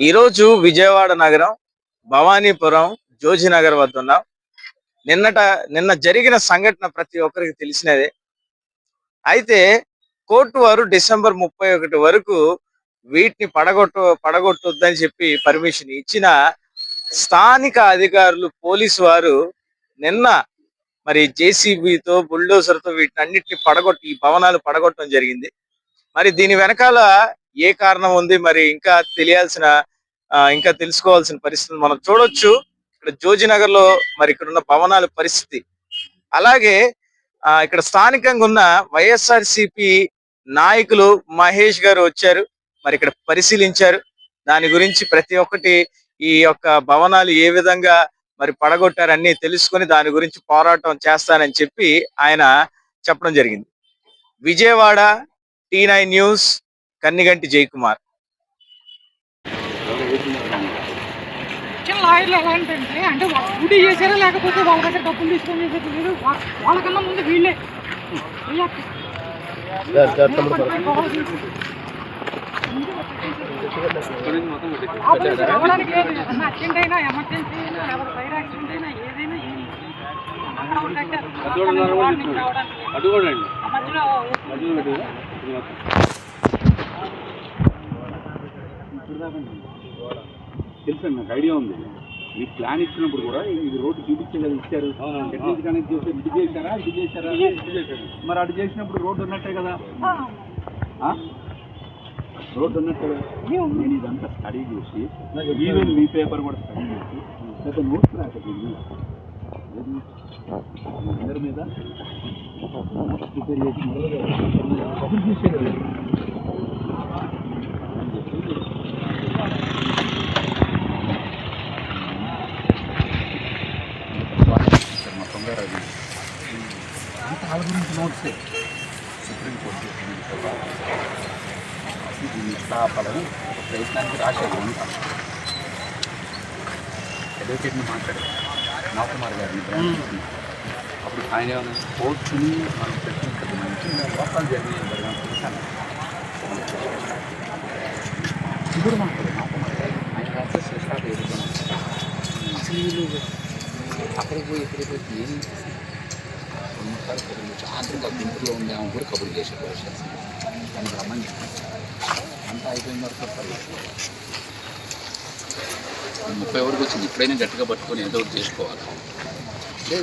ఈరోజు విజయవాడ నగరం భవానీపురం జోజినగర్ వద్ద ఉన్నాం. నిన్నట నిన్న జరిగిన సంఘటన ప్రతి ఒక్కరికి తెలిసినదే. అయితే కోర్టు వారు డిసెంబర్ ముప్పై ఒకటి వరకు వీటిని పడగొట్టు పడగొట్టొద్దని చెప్పి పర్మిషన్ ఇచ్చిన స్థానిక అధికారులు పోలీసు వారు నిన్న మరి జేసీబీతో బుల్డోజర్తో వీటిని అన్నిటిని పడగొట్టి ఈ భవనాలు పడగొట్టడం జరిగింది. మరి దీని వెనకాల ఏ కారణం ఉంది? మరి ఇంకా తెలియాల్సిన ఇంకా తెలుసుకోవాల్సిన పరిస్థితి మనం చూడొచ్చు ఇక్కడ జోజినగర్లో మరి ఇక్కడ ఉన్న భవనాల పరిస్థితి. అలాగే ఆ, ఇక్కడ స్థానికంగా ఉన్న వైఎస్ఆర్ నాయకులు మహేష్ గారు వచ్చారు మరి ఇక్కడ పరిశీలించారు. దాని గురించి ప్రతి ఒక్కటి ఈ యొక్క భవనాలు ఏ విధంగా మరి పడగొట్టారని తెలుసుకొని దాని గురించి పోరాటం చేస్తానని చెప్పి ఆయన చెప్పడం జరిగింది. Vijayawada T nine news Kanniganti Jayakumar చిన్న లాయర్లు ఎలా అంటే డ్యూటీ చేశారా లేకపోతే వాళ్ళ దగ్గర డబ్బులు తీసుకొని చేసేది లేదు వాళ్ళకన్నా ముందు వీళ్ళే. లేదు. అర్జెంట్ అయినా ఎమర్జెన్సీ అయినా ఎవరు ఫైర్ యాక్సిడెంట్ అయినా ఏదైనా అక్కడ ఒకటి తెలుసండి నాకు ఐడియా ఉంది. మీకు ప్లాన్ ఇచ్చినప్పుడు కూడా ఇది రోడ్డు చూపించే కదా ఇచ్చారు. ఎట్లీస్ట్ కనెక్ట్ చేస్తే ఇది చేశారా ఇది చేశారా? మరి అటు చేసినప్పుడు రోడ్డు ఉన్నట్టే కదా. ఆ, ఆ? రోడ్డు ఉన్నట్టే కదా. నేను ఇదంతా స్టడీ చేసి ఈవెన్ మీ పేపర్ కూడా స్టడీ చేసి పెద్ద నోట్స్ రాకపోయింది అందరి మీద. ప్రిపేర్ చేసి మొదలుగా అప్పుడు చూసే కదా మొత్తం గారు అది అంత వాళ్ళ గురించి నోట్సే సుప్రీంకోర్టు దీన్ని ఎట్లా ఆపాలని ఒక ప్రయత్నానికి రాశారు అంతా అడ్వకేట్ని మాట్లాడారు నవకుమార్ గారిని బ్రాంచ్ అప్పుడు ఆయన ఏమన్నా కోర్టుని మనం ప్రశ్నించదు మంచి లోపాలు జరిగినాయి జరగడం చూశాను ఇది కూడా మాట్లాడారు నవకుమార్ గారు ఆయన యాక్సెస్ చేశారు ఏదైనా అసలు వీళ్ళు అక్కడికి పోయి ఇక్కడికి పోయి ఏం కొన్నిసార్లు కబుర్లు ఆఖరిగా గుంటూరులో దింపులో ఉందామని కూడా కబుర్లు చేసే పరిస్థితి దానికి రమ్మని అంతా అయిపోయిన వరకు పర్లేదు ముప్పై వరకు వచ్చింది ఎప్పుడైనా గట్టిగా పట్టుకొని ఏదో ఒకటి చేసుకోవాలి. అంటే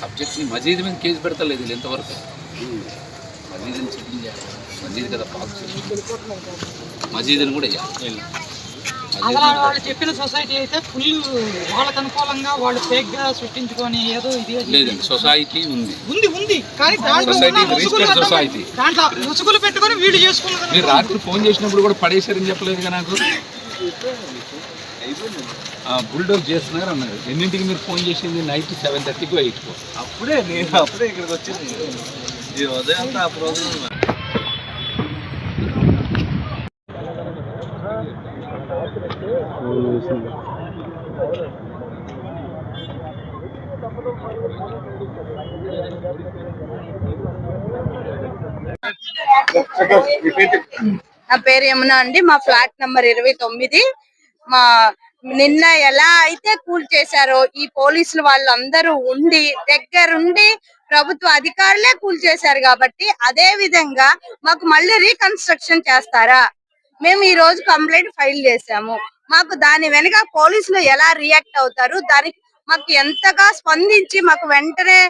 సబ్జెక్ట్ని మజీద్ మీద కేసు పెడతలేదు వీళ్ళు ఎంతవరకు మజీద్ని చెప్పింది మజీద్ కదా పాస్ మజీద్ని కూడా చేయాలి. అసలు వాళ్ళు చెప్పిన సొసైటీ అయితే ఫుల్ వాళ్ళకి అనుకూలంగా వాళ్ళు ఫేక్గా సృష్టించుకొని ఏదో ఇది లేదండి సొసైటీ ఉంది. ఉంది ఉంది. కానీ దాంట్లో is ముసుగులు. దాంట్లో పెట్టుకొని వీళ్ళు చేసుకున్నది మీరు రాత్రి ఫోన్ చేసినప్పుడు కూడా పడేశారని చెప్పలేదుగా నాకు? బుల్డోర్ చేస్తున్నారు అన్నారు. ఎన్నింటికి మీరు ఫోన్ చేసింది? నైట్ సెవెన్ థర్టీకి ఎయిట్కో. అప్పుడే నేను అప్పుడే ఇక్కడికి వచ్చింది. ఈ ఉదయం అంతా ఆ ప్రోగ్రామ్ నా పేరు యమున అండి. మా ఫ్లాట్ నంబర్ ఇరవై తొమ్మిది. మా నిన్న ఎలా అయితే కూల్ చేశారో ఈ పోలీసులు వాళ్ళందరూ ఉండి దగ్గరుండి ప్రభుత్వ అధికారులే కూల్ చేశారు కాబట్టి అదే విధంగా మాకు మళ్ళీ రీకన్స్ట్రక్షన్ చేస్తారా? మేము ఈ రోజు కంప్లైంట్ ఫైల్ చేశాము. మాకు దాని వెనుక పోలీసులు ఎలా రియాక్ట్ అవుతారు? దానికి మాకు ఎంతగా స్పందించి మాకు వెంటనే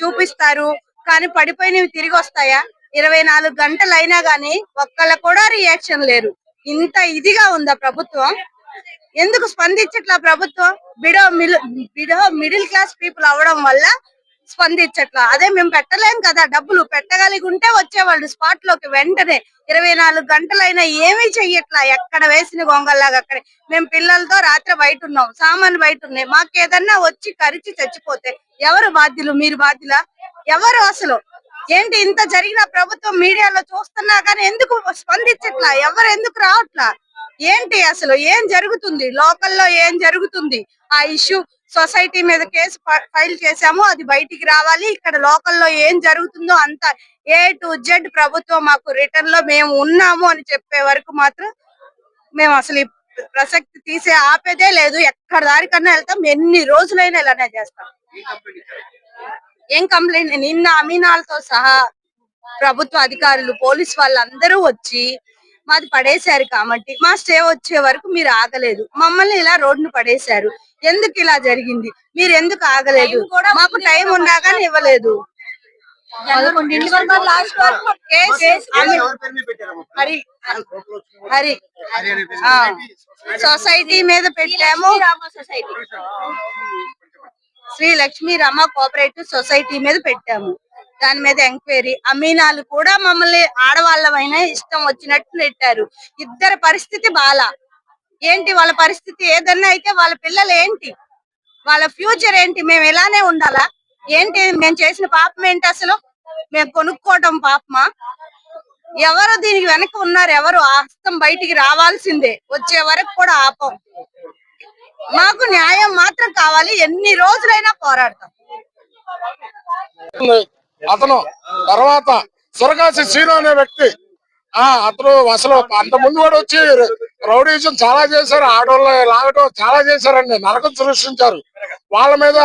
చూపిస్తారు. కానీ పడిపోయినవి తిరిగి వస్తాయా? ఇరవై నాలుగు గంటలు అయినా గానీ ఒక్కళ్ళ కూడా రియాక్షన్ లేరు. ఇంత ఇదిగా ఉందా ప్రభుత్వం? ఎందుకు స్పందించట్లా ప్రభుత్వం? బిడో మిల్ బిడో మిడిల్ క్లాస్ పీపుల్ అవడం వల్ల స్పందించట్లా. అదే మేము పెట్టలేం కదా డబ్బులు. పెట్టగలిగి ఉంటే వచ్చేవాళ్ళు స్పాట్లోకి వెంటనే. ఇరవై నాలుగు గంటలైనా ఏమీ చెయ్యట్లా. ఎక్కడ వేసిన గొంగల్లాగా అక్కడే. మేము పిల్లలతో రాత్రి బయట ఉన్నాం. సామాన్ బయట ఉన్నాయి. మాకు ఏదన్నా వచ్చి కరిచి చచ్చిపోతే ఎవరు బాధ్యులు? మీరు బాధ్యుల? ఎవరు అసలు? ఏంటి ఇంత జరిగిన ప్రభుత్వం మీడియాలో చూస్తున్నా కానీ ఎందుకు స్పందించట్లా? ఎవరు ఎందుకు రావట్లా? ఏంటి అసలు? ఏం జరుగుతుంది? లోకల్లో ఏం జరుగుతుంది? ఆ ఇష్యూ సొసైటీ మీద కేసు ఫ- ఫైల్ చేశాము అది బయటికి రావాలి. ఇక్కడ లోకల్లో ఏం జరుగుతుందో అంత ఏ టు జెడ్ ప్రభుత్వం మాకు రిటర్న్లో మేము ఉన్నాము అని చెప్పే వరకు మాత్రం మేము అసలు ప్రసక్తి తీసే ఆపేదే లేదు. ఎక్కడ దారికన్నా వెళ్తాం. ఎన్ని రోజులైనా ఇలానే చేస్తాం. ఏం కంప్లైంట్? నిన్న అమీనాలతో సహా ప్రభుత్వ అధికారులు పోలీస్ వాళ్ళందరూ వచ్చి మాది పడేశారు కాబట్టి మా స్టే వచ్చే వరకు మీరు ఆగలేదు. మమ్మల్ని ఇలా రోడ్డును పడేశారు. ఎందుకు ఇలా జరిగింది? మీరు ఎందుకు ఆగలేదు? మాకు టైం ఉన్నా కానీ ఇవ్వలేదు. సొసైటీ మీద పెట్టాము. శ్రీ లక్ష్మీ రమ కోఆపరేటివ్ సొసైటీ మీద పెట్టాము. దాని మీద ఎంక్వైరీ. అమీనాలు కూడా మమ్మల్ని ఆడవాళ్ళమైనా ఇష్టం వచ్చినట్టు నెట్టారు. ఇద్దరు పరిస్థితి బాల. ఏంటి వాళ్ళ పరిస్థితి? ఏదన్నా అయితే వాళ్ళ పిల్లలు ఏంటి? వాళ్ళ ఫ్యూచర్ ఏంటి? మేము ఇలానే ఉండాలా? ఏంటి? మేము చేసిన పాపం ఏంటి అసలు? మేము కొనుక్కోవటం పాపమా? ఎవరు దీనికి వెనక ఉన్నారు? ఎవరు? ఆ హస్తం బయటికి రావాల్సిందే. వచ్చే వరకు కూడా ఆపం. మాకు న్యాయం మాత్రం కావాలి. ఎన్ని రోజులైనా పోరాడతాం. అతను తర్వాత సురకాసి శ్రీను అనే వ్యక్తి. ఆ అతను అసలు అంత ముందు కూడా వచ్చి రౌడీజం చాలా చేశారు ఆడవాళ్ళు లాగటం చాలా చేశారండి నరకం సృష్టించారు. వాళ్ళ మీద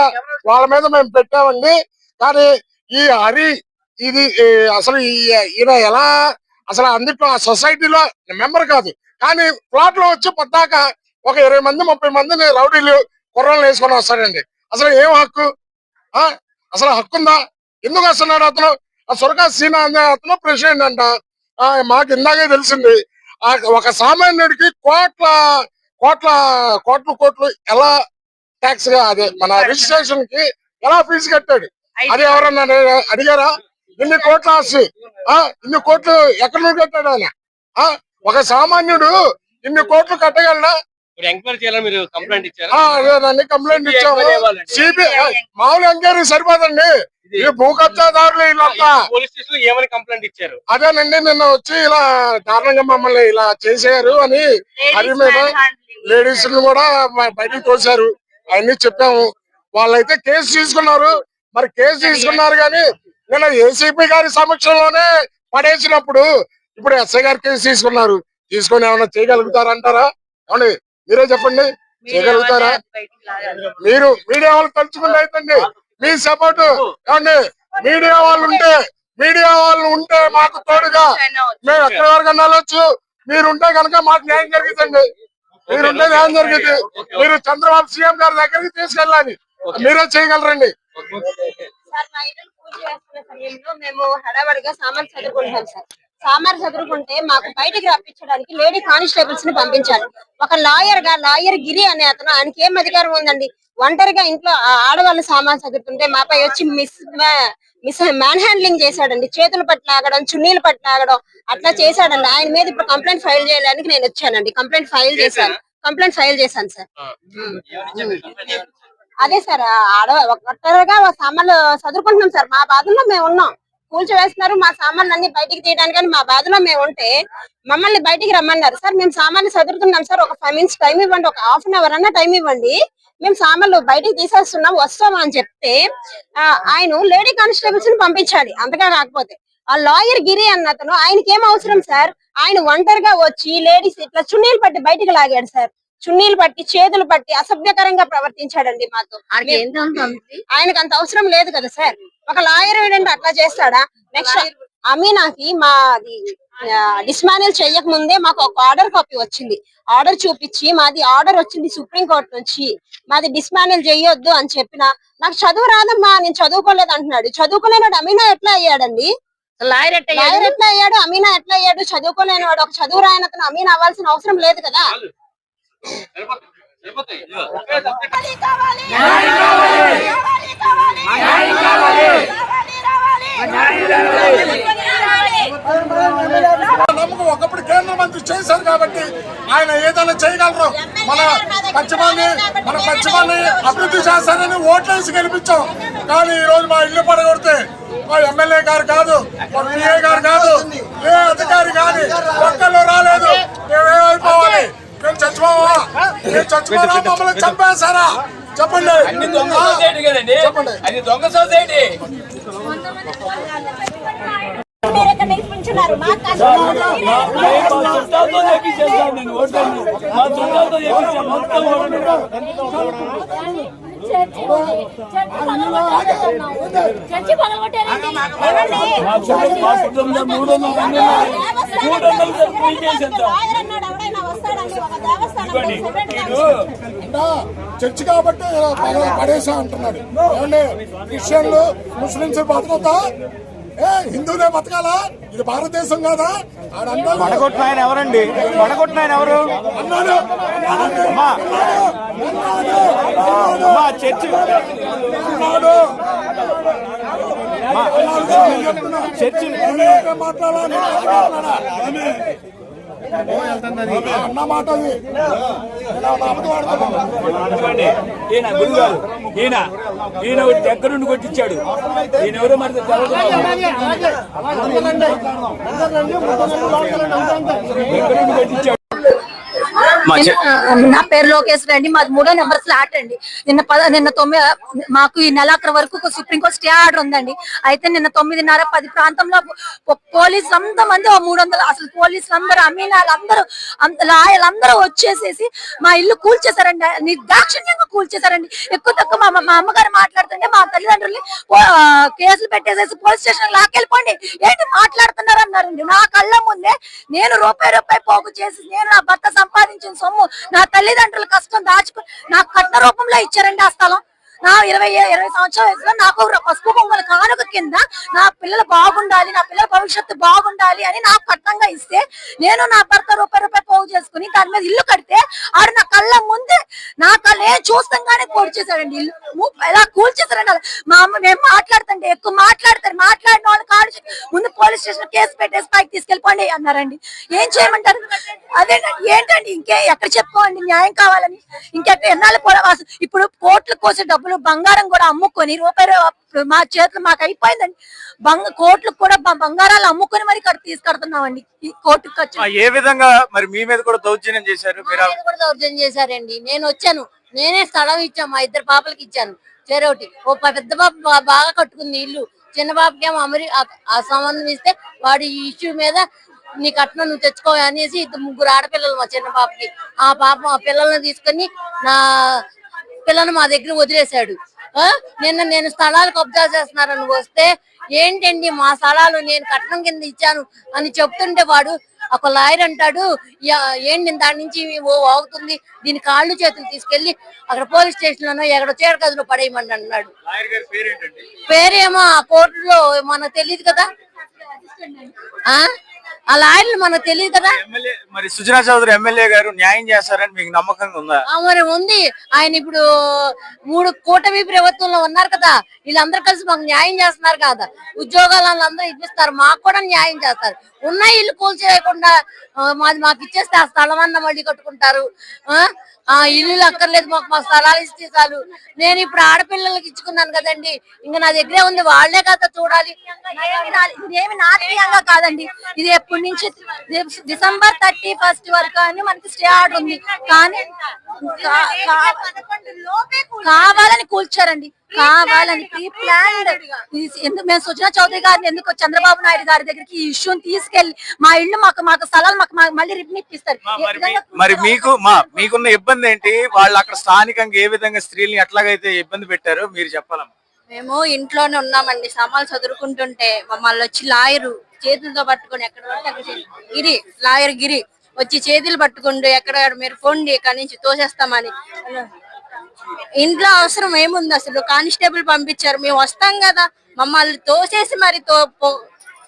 వాళ్ళ మీద మేము పెట్టామండి. కానీ ఈ హరి ఇది అసలు ఈ- ఈయన ఎలా అసలు అందుట్లో ఆ సొసైటీలో మెంబర్ కాదు. కానీ ప్లాట్లో వచ్చి పద్దాక ఒక ఇరవై మంది ముప్పై మందిని రౌడీలు కుర్రలు వేసుకొని వస్తారండి అసలు ఏం హక్కు? ఆ అసలు హక్కుందా? ఎందుకు వస్తున్నాడు అతను? ఆ సొరకా సీనా అనే అతను ప్రెసిడెంట్ అంట. ఆ, మాకు ఇందాకే తెలిసింది. ఆ, ఒక సామాన్యుడికి కోట్ల కోట్ల కోట్లు కోట్లు ఎలా ట్యాక్స్గా అదే మన రిజిస్ట్రేషన్కి ఎలా ఫీజు కట్టాడు? అది ఎవరన్నా అడిగా- అడిగారా? ఇన్ని కోట్ల ఆస్తి. ఆ ఇన్ని కోట్లు ఎక్కడి నుండి కట్టాడు ఆయన? ఆ ఒక సామాన్యుడు ఇన్ని కోట్లు కట్టగలడా? ఇప్పుడు ఎంక్వైరీ చేయాలని మీరు కంప్లైంట్ ఇచ్చారా? ఇచ్చాము. సిబిఐ మామూలు ఎంక్వైరీ సరిపోదండి. ఈ భూ కబ్జాదారులు వీళ్ళంతా పోలీస్ స్టేషన్లో ఏమని కంప్లైంట్ ఇచ్చారు? అదేనండి నిన్న వచ్చి ఇలా దారుణంగా మమ్మల్ని ఇలా చేశారు అని హరి మీద లేడీస్ని కూడా బయటికి తోశారు. అవన్నీ చెప్పాము. వాళ్ళైతే కేసు తీసుకున్నారు. మరి కేసు తీసుకున్నారు కానీ నిన్న ఏసీపీ గారి సమక్షంలోనే పడేసినప్పుడు ఇప్పుడు ఎస్ఐ గారు కేసు తీసుకున్నారు. తీసుకొని ఏమైనా చేయగలుగుతారంటారా? ఏమండి? మీరే చెప్పండి చేయగలుగుతారా? మీరు మీడియా వాళ్ళు తలుచుకుంటే అయితండి మీ సపోర్ట్ ఏమండి? మీడియా వాళ్ళు ఉంటే మీడియా వాళ్ళు ఉంటే మాకు తోడుగా. మేము ఎక్కడి వరకు వెళ్ళొచ్చు. మీరు ఉంటే కనుక మాకు న్యాయం జరుగుతుంది మీరుంటే న్యాయం జరుగుతుంది మీరు చంద్రబాబు సీఎం గారి దగ్గరికి తీసుకెళ్ళాలి. మీరే చేయగలరండి. సార్ మా ఇల్లు పూజ చేస్తున్న సమయంలో మేము హడావడిగా సామాన్ చదువుకుంటాం సార్. సామాన్ చదువుకుంటే మాకు బయటికి రప్పించడానికి లేడీ కానిస్టేబుల్స్ని పంపించారు ఒక లాయర్గా లాయర్ గిరి అనే అతను ఆయనకి ఏం అధికారం ఉందండి? ఒంటరిగా ఇంట్లో ఆడవాళ్ళు సామాన్ చదువుతుంటే మాపై వచ్చి మిస్ మిస్ మ్యాన్ హ్యాండ్లింగ్ చేశాడండి. చేతులు పట్టి లాగడం చున్నీలు పట్టి లాగడం అట్లా చేశాడండి. ఆయన మీద ఇప్పుడు కంప్లైంట్ ఫైల్ చేయడానికి నేను వచ్చానండి. కంప్లైంట్ ఫైల్ చేశాను. కంప్లైంట్ ఫైల్ చేశాను సార్ అదే సార్ ఆడ ఒక్కరుగా సామాన్లు చదువుకుంటున్నాం సార్ మా బాధలో మేము ఉన్నాం. కూల్చివేస్తున్నారు. మా సామాన్లు అన్ని బయటికి తీయడానికి మా బాధలో మేము ఉంటే మమ్మల్ని బయటికి రమ్మన్నారు. సార్ మేము సామాన్లు చదువుతున్నాం సార్. ఒక ఫైవ్ మినిట్స్ టైం ఇవ్వండి. ఒక హాఫ్ అన్ అవర్ అన్న టైం ఇవ్వండి. మేము సామాన్లు బయటికి తీసేస్తున్నాం. వస్తాం అని చెప్తే ఆ, ఆయన లేడీ కానిస్టేబుల్స్ని పంపించాలి అంతగా కాకపోతే ఆ లాయర్ గిరి అన్న అతను ఆయనకి ఏం అవసరం సార్? ఆయన ఒంటరిగా వచ్చి లేడీస్ ఇట్లా చున్నీలు పట్టి బయటికి లాగాడు సార్. చున్నీలు పట్టి చేతులు పట్టి అసభ్యకరంగా ప్రవర్తించాడండి మాతో. ఆయనకు అంత అవసరం లేదు కదా సార్. ఒక లాయర్ ఏంటంటే అట్లా చేస్తాడా? నెక్స్ట్ అమీనాకి మాది డిస్మానిల్ చెయ్యక ముందే మాకు ఒక ఆర్డర్ కాపీ వచ్చింది. ఆర్డర్ చూపించి మాది ఆర్డర్ వచ్చింది సుప్రీం కోర్టు నుంచి. మాది డిస్మానిల్ చెయ్యొద్దు అని చెప్పిన నాకు చదువు రాదమ్మా నేను చదువుకోలేదు అంటున్నాడు. చదువుకోలేనాడు అమీనా ఎట్లా అయ్యాడండి? లాయర్ ఎట్లా అయ్యాడు? అమీనా ఎట్లా అయ్యాడు? చదువుకోలేని వాడు ఒక చదువు రాయన అతను అమీనా అవ్వాల్సిన అవసరం లేదు కదా. నమ్మకం ఒకప్పుడు కేంద్ర మంత్రి చేశారు కాబట్టి ఆయన ఏదైనా చేయగలరు. మన పశ్చిమాన్ని మన పశ్చిమాన్ని అభివృద్ధి చేస్తారని ఓట్లేసి గెలిపించాం. కానీ ఈ రోజు మా ఇల్లు పడగొడితే మా ఎమ్మెల్యే గారు కాదు మా పిఏ గారు కాదు ఏ అధికారి కానీ ఒక్కళ్ళు రాలేదు. మేమేమైపోవాలి మేము చచ్చిపోవా? మేము చచ్చిపోవా మమ్మల్ని చంపేశారా? చెప్పండి. చెప్పండి. అది దొంగ సొసైటీ. మీరు ఇక్కడ నిలిపించిన చేస్తున్నారు మాకు కష్టం చర్చి పగలగొట్టారండి. లాయర్ చర్చి కాబట్టి పడ- పడేసా అంటున్నాడు. క్రిస్టియన్లు ముస్లింస్ బతకొద్దా ఏ హిందువులే బతకాలా? ఇది భారతదేశం కాదా? ఆయన ఎవరండి? వడగొట్టిన ఆయన ఎవరు? చర్చి. చర్చి మాట్లాడాలి? అన్న మాట. ఈయన గురుగారు ఈయన ఈయన ఒకటి దగ్గర నుండి కొట్టించాడు? ఈయన ఎవరో మరి దగ్గర నుండి కొట్టించాడు? నా పేరు లోకేశ్వరి అండి మాది మూడో నెంబర్ ఫ్లాట్ అండి. నిన్న పద నిన్న తొమ్మిది మాకు ఈ నెలాఖరు వరకు సుప్రీంకోర్టు స్టే ఆర్డర్ ఉందండి. అయితే నిన్న తొమ్మిదిన్నర పది ప్రాంతంలో పోలీసులు అంత మంది మూడు వందలు అసలు పోలీసులు అందరూ అమీనాలు అందరూ లాయర్లు అందరూ వచ్చేసేసి మా ఇల్లు కూల్చేశారండి. నిర్దాక్షిణ్యంగా కూల్చేశారండి. ఎక్కువ తక్కువ మా మా అమ్మగారు మాట్లాడుతుంటే మా తల్లిదండ్రుల్ని కేసులు పెట్టేసేసి పోలీస్ స్టేషన్ లాక్కెళ్ళిపోండి. ఏంటి మాట్లాడుతున్నారు అన్నారండి నా కళ్ళ ముందే నేను రూపాయి రూపాయి పోగు చేసి నేను నా భర్త సంపాదించిన సొమ్ము. నా తల్లిదండ్రుల కష్టం దాచుకు నాకు కట్న రూపంలో ఇచ్చారండి ఆ స్థలం. నా ఇరవై ఇరవై సంవత్సరాల వయసులో నాకు పసుపు బొమ్మల కానుక కింద నా పిల్లలు బాగుండాలి నా పిల్లల భవిష్యత్తు బాగుండాలి అని నాకు కట్నంగా ఇస్తే నేను నా భర్త రూపాయి రూపాయి పోగు చేసుకుని దాని మీద ఇల్లు కడితే ఆడు నా కళ్ళ ముందే నా కళ్ళ ఏం చూస్తాగానే పోడు ఇల్లు ఎలా కూల్చేశారండి మా అమ్మ మేము మాట్లాడుతుంటే ఎక్కువ మాట్లాడతారు. మాట్లాడిన వాళ్ళు కాడు ముందు పోలీస్ స్టేషన్ కేసు పెట్టేసి పైకి తీసుకెళ్ళిపోండి అన్నారండి. ఏం చేయమంటారు? అదేంటండి ఏంటండి? ఇంకే ఎక్కడ చెప్పుకోండి? న్యాయం కావాలని. ఇంకెక్కడ ఎన్నాళ్ళు కూడా ఇప్పుడు కోట్లు కోసే డబ్బులు బంగారం కూడా అమ్ముకొని రూపాయి మా చేతులు మాకు అయిపోయిందండి. బంగ కోట్లు కూడా బంగారాలు అమ్ముకొని మరి ఇక్కడ తీసుకెడుతున్నామండి. ఈ కోర్టుకు ఏ విధంగా మరి మీ మీద కూడా దౌర్జన్యం చేశారు? మీరు మీద కూడా దౌర్జన్యం చేశారండి. నేను వచ్చాను. నేనే స్థలం ఇచ్చాను. మా ఇద్దరు పాపలకి ఇచ్చాను. చెరొకటి ఓ పెద్ద పాప బాగా కట్టుకుంది ఇల్లు. చిన్న పాపకేమో అమరి ఆ- సంబంధం ఇస్తే వాడు ఈ ఇష్యూ మీద నీ కట్నం నువ్వు తెచ్చుకో అనేసి ఇద్దరు ముగ్గురు ఆడపిల్లలు మా చిన్న పాపకి. ఆ పాప ఆ పిల్లల్ని తీసుకొని నా పిల్లను మా దగ్గర వదిలేశాడు. ఆ? నిన్న నేను స్థలాలు కబ్జా చేస్తున్నారని వస్తే ఏంటండి మా స్థలాలు? నేను కట్నం కింద ఇచ్చాను అని చెప్తుంటే వాడు ఒక లాయర్ అంటాడు "యా, ఏంటి దాని నుంచి ఓ వాగుతుంది దీని కాళ్ళు చేతులు తీసుకెళ్ళి అక్కడ పోలీస్ స్టేషన్ లోనో ఎక్కడ చేరకదులో పడేయమండి అన్నాడు. పేరేమో ఆ కోర్టులో మనకు తెలియదు కదా. ఆ? ఆ లాయర్లు మనకు తెలియదు కదా. మరి సుజనా చౌదరి ఎమ్మెల్యే గారు న్యాయం చేస్తారని మీకు నమ్మకంగా ఉందా? మరి ఉంది. ఆయన ఇప్పుడు మూడు కూటమి ప్రభుత్వంలో ఉన్నారు కదా. వీళ్ళందరూ కలిసి మాకు న్యాయం చేస్తున్నారు కదా? ఉద్యోగాలు అందరూ ఇప్పిస్తారు మాకు కూడా న్యాయం చేస్తారు. ఉన్న ఇల్లు కూల్చేయకుండా మాది మాకు ఇచ్చేస్తే ఆ స్థలం అన్న మళ్ళీ కట్టుకుంటారు. ఆ? ఆ ఇల్లు అక్కర్లేదు మాకు మా స్థలాలు ఇస్తే చాలు. నేను ఇప్పుడు ఆడపిల్లలకి ఇచ్చుకున్నాను కదండి. ఇంకా నా దగ్గరే ఉంది వాళ్ళే కదా చూడాలి. ఇదేమి నాటకీయంగా కాదండి. ఇది ఎప్పటి నుంచి? డిసెంబర్ థర్టీ ఫస్ట్ వరకు అని మనకి స్టే ఆర్డర్ ఉంది. కానీ కావాలని కూల్చారండి. కావాలని ప్రీ ప్లాన్డ్ ఎందుకు మేము సుజనా చౌదరి గారిని ఎందుకు చంద్రబాబు నాయుడు గారి దగ్గరికి ఈ ఇష్యూని తీసుకెళ్ళి మా ఇల్లు మాకు మాకు స్థలాలు మాకు మా- మళ్ళీ రిటర్న్ ఇప్పిస్తారు. మరి మీకు మా మీకున్న ఇబ్బంది ఏంటి? వాళ్ళు అక్కడ స్థానికంగా ఏ విధంగా స్త్రీల్ని ఎట్లాగైతే ఇబ్బంది పెట్టారో మీరు చెప్పాలమ్మా. మేము ఇంట్లోనే ఉన్నామండి. సామాన్లు చదువుకుంటుంటే మమ్మల్ని వచ్చి లాయరు చేతులతో పట్టుకొని ఎక్కడ గిరి లాయర్ గిరి వచ్చి చేతులు పట్టుకుంటూ ఎక్కడ మీరు పోండి ఇక్కడ నుంచి తోసేస్తామని. ఇంట్లో అవసరం ఏముంది అసలు? కానిస్టేబుల్ పంపించారు మేము వస్తాం కదా. మమ్మల్ని తోసేసి మరి తో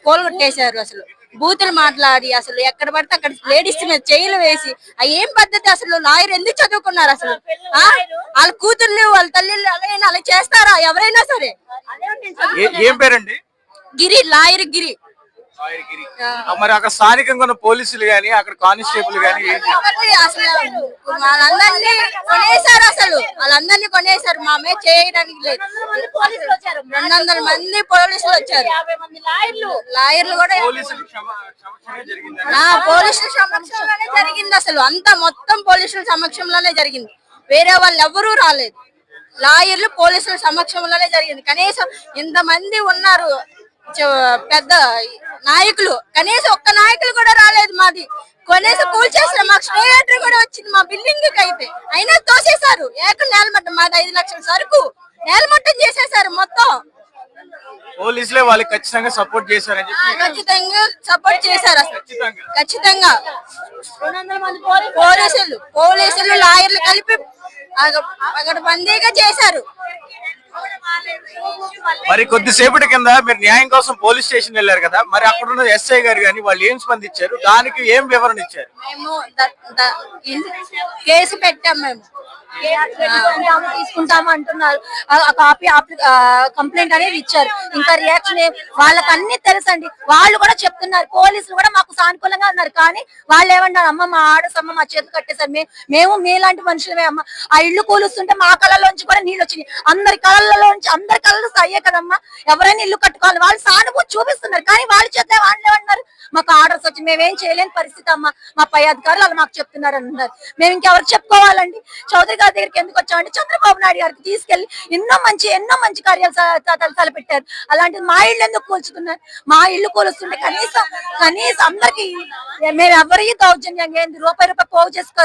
కోలగొట్టేశారు అసలు. బూతులు మాట్లాడి అసలు ఎక్కడ పడితే అక్కడ లేడీస్ మీద చేయలు వేసి ఆ ఏం పద్ధతి అసలు? లాయర్ ఎందుకు చదువుకున్నారు అసలు? ఆ? వాళ్ళ కూతుర్లు వాళ్ళ అలాగైనా అలా చేస్తారా? ఎవరైనా సరే. గిరి లాయర్ గిరి. మరి అక్కడ స్థానికంగా ఉన్న పోలీసులు గాని అక్కడ కానిస్టేబుల్ గాని అసలు వాళ్ళందరినీ కొనేశారు అసలు. వాళ్ళందరినీ కొనేశారు. మా మీద చేయడానికి లేదు. రెండు వందల మంది పోలీసులు వచ్చారు. లాయర్లు కూడా పోలీసులు సమక్షంలోనే జరిగింది అసలు. అంతా మొత్తం పోలీసుల సమక్షంలోనే జరిగింది. వేరే వాళ్ళు ఎవరూ రాలేదు. లాయర్లు పోలీసుల సమక్షంలోనే జరిగింది. కనీసం ఇంతమంది ఉన్నారు. పెద్ద నాయకులు. కనీసం ఒక్క నాయకులు కూడా రాలేదు మాది. కనీసం కూల్ చేసిన మాకు స్టేటర్ కూడా వచ్చింది. మా బిల్డింగ్ అయితే. అయినా తోసేశారు. ఏక నేలమట్టం. మాది ఐదు లక్షల సరుకు. నేలమట్టం చేసేశారు మొత్తం. పోలీసులే వాళ్ళకి ఖచ్చితంగా సపోర్ట్ చేశారని చెప్పి. ఖచ్చితంగా సపోర్ట్ చేశారు అసలు. ఖచ్చితంగా. పోలీసులు పోలీసులు లాయర్లు కలిపి అక్కడ బందీగా చేశారు. మరి కొద్దిసేపటి కింద మీరు న్యాయం కోసం పోలీస్ స్టేషన్ వెళ్ళారు కదా మరి అక్కడ ఉన్న ఎస్ఐ గారు కానీ వాళ్ళు ఏం స్పందించారు? దానికి ఏం వివరణ ఇచ్చారు? మేము కేసు పెట్టాం మేము. తీసుకుంటాము అంటున్నారు. ఆ- ఆ కాపీ కంప్లైంట్ అనేది ఇచ్చారు. ఇంకా రియాక్షన్ వాళ్ళకి అన్ని తెలుసండి. వాళ్ళు కూడా చెప్తున్నారు. పోలీసులు కూడా మాకు సానుకూలంగా ఉన్నారు. కానీ వాళ్ళు ఏమన్నారు? అమ్మ మా ఆడసమ్మ మా చేతులు కట్టేశారు. మేము మేము మీలాంటి మనుషులమే అమ్మ. ఆ ఇల్లు కూలుస్తుంటే మా కళ్ళలోంచి కూడా నీళ్ళు వచ్చినాయి. అందరి కళ్ళలోంచి అందరి కళ్ళు అయ్యే కదమ్మా. ఎవరైనా ఇల్లు కట్టుకోవాలి. వాళ్ళు సానుభూతి చూపిస్తున్నారు. కానీ వాళ్ళు చేస్తే వాళ్ళు ఏమన్నారు? మాకు ఆర్డర్స్ వచ్చి మేమేం చేయలేని పరిస్థితి అమ్మా. మా పై అధికారులు వాళ్ళు మాకు చెప్తున్నారు అన్నారు మేము ఇంకెవరు చెప్పుకోవాలండి? చౌదరి గారు దగ్గరికి ఎందుకు వచ్చామంటే చంద్రబాబు నాయుడు గారికి తీసుకెళ్ళి ఎన్నో మంచి ఎన్నో మంచి కార్యాలు తలపెట్టారు. పెట్టారు అలాంటిది మా ఇల్లు ఎందుకు కూల్చుకున్నారు? మా ఇల్లు కూలుస్తుంటే కనీసం కనీసం అందరికి మేము ఎవరికి దౌర్జన్యంగా ఏంది రూపాయి రూపాయి పోగు చేసుకు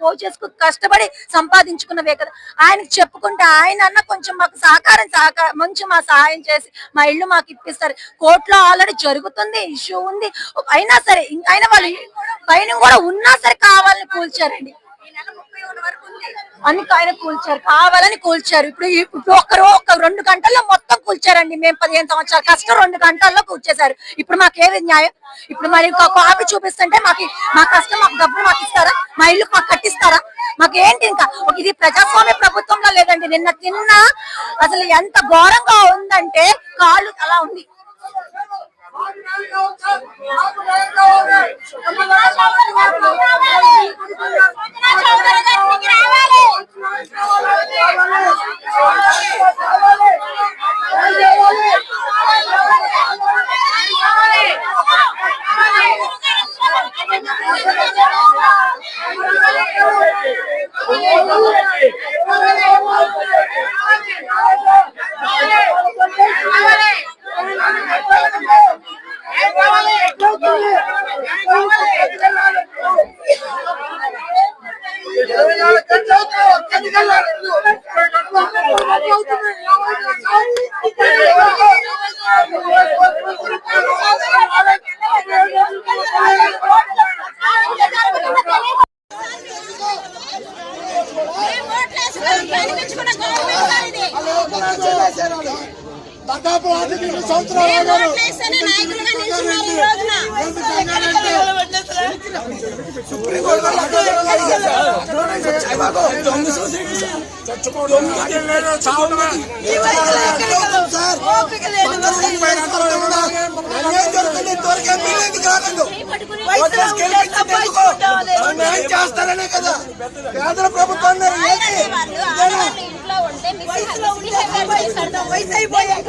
పోగు చేసుకు కష్టపడి సంపాదించుకున్నవే కదా. ఆయనకి చెప్పుకుంటే ఆయన అన్న కొంచెం మాకు సహకారం సహకారం మంచి మా సహాయం చేసి మా ఇల్లు మాకు ఇప్పిస్తారు. కోర్టులో ఆల్రెడీ జరుగుతుంది ఇష్యూ ఉంది. అయినా సరే ఇంకైనా వాళ్ళు పైన కూడా ఉన్నా సరే కావాలని కూల్చారండి. అని ఆయన కూల్చారు. కావాలని కూల్చారు. ఇప్పుడు ఇప్పుడు ఒక్కరు ఒక్క రెండు గంటల్లో మొత్తం కూల్చారండి. మేము పదిహేను సంవత్సరాల కష్టం రెండు గంటల్లో కూల్చేశారు. ఇప్పుడు మాకేది న్యాయం? ఇప్పుడు మరి కాపీ చూపిస్తుంటే మాకు మా కష్టం మాకు డబ్బులు మాకు ఇస్తారా? మా ఇల్లు మాకు కట్టిస్తారా? మాకేంటి ఇంకా? ఇది ప్రజాస్వామ్య ప్రభుత్వంలో లేదండి. నిన్న తిన్న అసలు ఎంత ఘోరంగా ఉందంటే కాళ్ళు అలా ఉంది. రావాలి దాదాపు ఆర్థిక సంవత్సరాలు చేస్తారనే కదా కేంద్ర ప్రభుత్వాన్ని వయసు అయిపోయాక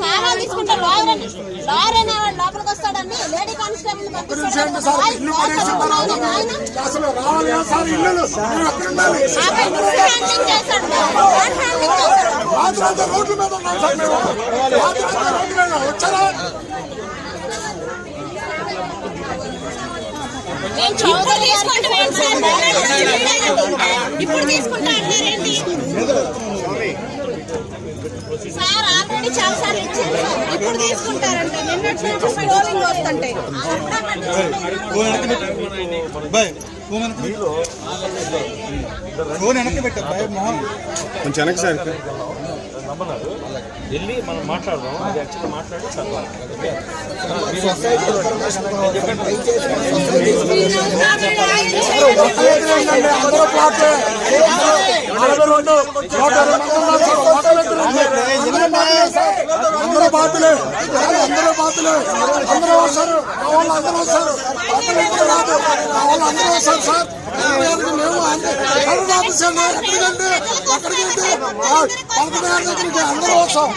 సామాన్లు తీసుకుంటాం. లారీ లారీ లోపలికి వస్తాడని లేడీ కానిస్టేబుల్ చూసేయండి సార్. ఇల్లు పడేసిన తర్వాత అసలు రావాలి కదా సార్ ఇల్లు మీరు ఎక్కడ ఉండాలి. రాత్రి అంతా రోడ్ల మీద ఉన్నాం సార్ మేము. రాత్రి అంతా రోడ్ల మీద వచ్చారా? ఇప్పుడు తీసుకుంటా అంటారేంటి సార్ ఆల్రెడీ చాలా సార్లు ఇచ్చింది ఇప్పుడు తీసుకుంటారంట. నిన్నటి నుంచి వస్తుంటే. మనం మాట్లాడదాం అది యాక్చువల్గా మాట్లాడి చదవాలి వెళ్ళి మనం మాట్లాడదాం. అది యాక్చువల్గా మాట్లాడి మంది అందరూ బాతులే. అందరూ బాతులే. అందరూ వస్తారు. వాళ్ళు అందరూ వస్తారు. రాదు వాళ్ళు అందరూ వస్తారు సార్. ఇరవై ఐదుకి మేము అంతే కరోనా ఆఫీస్ అండి ఎక్కడికంటే ఎక్కడికంటే పదకొండు దగ్గరికి అందరూ వస్తాం